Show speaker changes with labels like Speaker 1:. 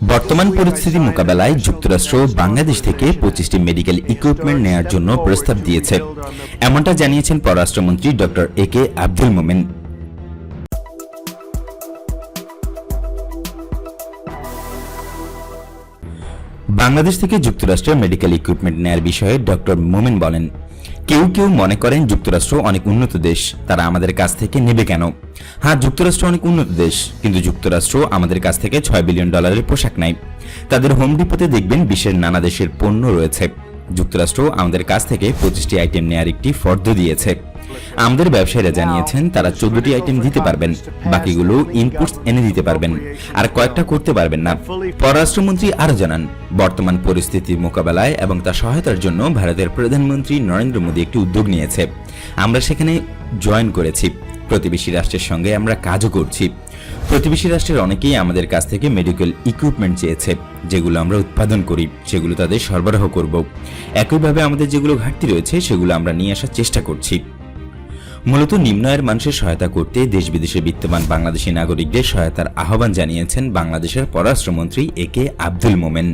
Speaker 1: বর্তমান পরিস্থিতি মোকাবেলায় যুক্তরাষ্ট্র বাংলাদেশ থেকে পঁচিশটি মেডিকেল ইকুইপমেন্ট নেয়ার জন্য প্রস্তাব দিয়েছে। এমনটা জানিয়েছেন পররাষ্ট্রমন্ত্রী doctor A K Abdul Momen. Bangladesh থেকে যুক্তরাষ্ট্রের মেডিকেল ইকুইপমেন্ট নেয়ার বিষয়ে ডক্টর মোমেন বলেন কেউ কেউ মনে করেন যুক্তরাষ্ট্র অনেক উন্নত দেশ, তারা আমাদের কাছ থেকে নেবে কেন? হ্যাঁ যুক্তরাষ্ট্র অনেক উন্নত দেশ, কিন্তু যুক্তরাষ্ট্র আমাদের কাছ থেকে ছয় বিলিয়ন ডলারের পোশাক নাই তাদের হোম ডিপোতে দেখবেন বিশ্বের নানা দেশের পণ্য রয়েছে। যুক্তরাষ্ট্র আমাদের কাছ থেকে পঁচিশটি আইটেম নেয়ার একটি ফর্দ দিয়েছে। আমাদের ব্যবসায়ীরা জানিয়েছেন তারা চোদ্দটি আইটেম দিতে পারবেন বাকিগুলো ইনপুটস এনে দিতে পারবেন আর কয়েকটা করতে পারবেন না। পররাষ্ট্রমন্ত্রী আরও জানান বর্তমান পরিস্থিতি মোকাবেলায় এবং তা সহায়তার জন্য ভারতের প্রধানমন্ত্রী নরেন্দ্র মোদী একটি উদ্যোগ নিয়েছে। আমরা সেখানে জয়েন করেছি। প্রতিবেশী রাষ্ট্রের সঙ্গে আমরা কাজও করছি। প্রতিবেশী রাষ্ট্রের অনেকেই আমাদের কাছ থেকে মেডিকেল ইকুইপমেন্ট চেয়েছে যেগুলো আমরা উৎপাদন করি সেগুলো তাদের সরবরাহ করব। একইভাবে আমাদের যেগুলো ঘাটতি রয়েছে সেগুলো আমরা নিয়ে আসার চেষ্টা করছি। মূলত নিম্ন আয়ের মানুষের সহায়তা করতে দেশ বিদেশে বিদ্যমান বাংলাদেশি নাগরিকদের সহায়তার আহ্বান জানিয়েছেন বাংলাদেশের পররাষ্ট্রমন্ত্রী এ কে আব্দুল মোমেন।